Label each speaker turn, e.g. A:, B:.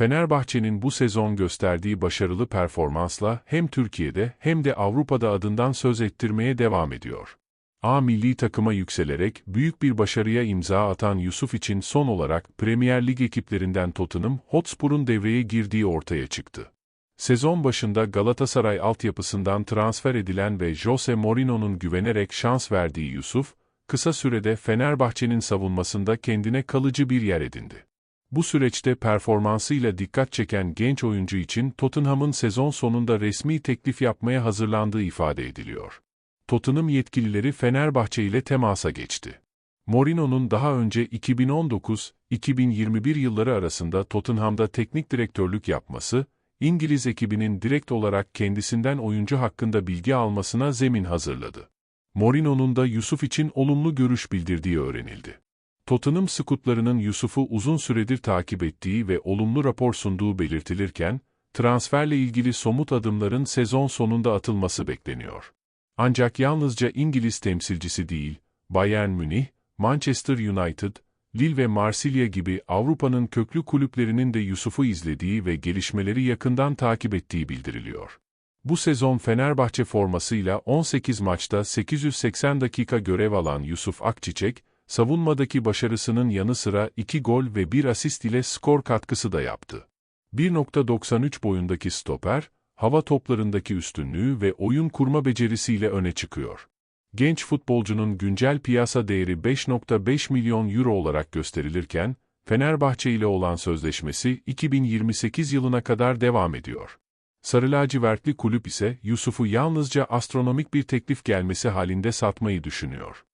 A: Fenerbahçe'nin bu sezon gösterdiği başarılı performansla hem Türkiye'de hem de Avrupa'da adından söz ettirmeye devam ediyor. A milli takıma yükselerek büyük bir başarıya imza atan Yusuf için son olarak Premier Lig ekiplerinden Tottenham Hotspur'un devreye girdiği ortaya çıktı. Sezon başında Galatasaray altyapısından transfer edilen ve Jose Mourinho'nun güvenerek şans verdiği Yusuf, kısa sürede Fenerbahçe'nin savunmasında kendine kalıcı bir yer edindi. Bu süreçte performansıyla dikkat çeken genç oyuncu için Tottenham'ın sezon sonunda resmi teklif yapmaya hazırlandığı ifade ediliyor. Tottenham yetkilileri Fenerbahçe ile temasa geçti. Mourinho'nun daha önce 2019-2021 yılları arasında Tottenham'da teknik direktörlük yapması, İngiliz ekibinin direkt olarak kendisinden oyuncu hakkında bilgi almasına zemin hazırladı. Mourinho'nun da Yusuf için olumlu görüş bildirdiği öğrenildi. Tottenham skutlarının Yusuf'u uzun süredir takip ettiği ve olumlu rapor sunduğu belirtilirken, transferle ilgili somut adımların sezon sonunda atılması bekleniyor. Ancak yalnızca İngiliz temsilcisi değil, Bayern Münih, Manchester United, Lille ve Marsilya gibi Avrupa'nın köklü kulüplerinin de Yusuf'u izlediği ve gelişmeleri yakından takip ettiği bildiriliyor. Bu sezon Fenerbahçe formasıyla 18 maçta 880 dakika görev alan Yusuf Akçiçek, savunmadaki başarısının yanı sıra 2 gol ve 1 asist ile skor katkısı da yaptı. 1.93 boyundaki stoper, hava toplarındaki üstünlüğü ve oyun kurma becerisiyle öne çıkıyor. Genç futbolcunun güncel piyasa değeri 5.5 milyon euro olarak gösterilirken, Fenerbahçe ile olan sözleşmesi 2028 yılına kadar devam ediyor. Sarı lacivertli kulüp ise Yusuf'u yalnızca astronomik bir teklif gelmesi halinde satmayı düşünüyor.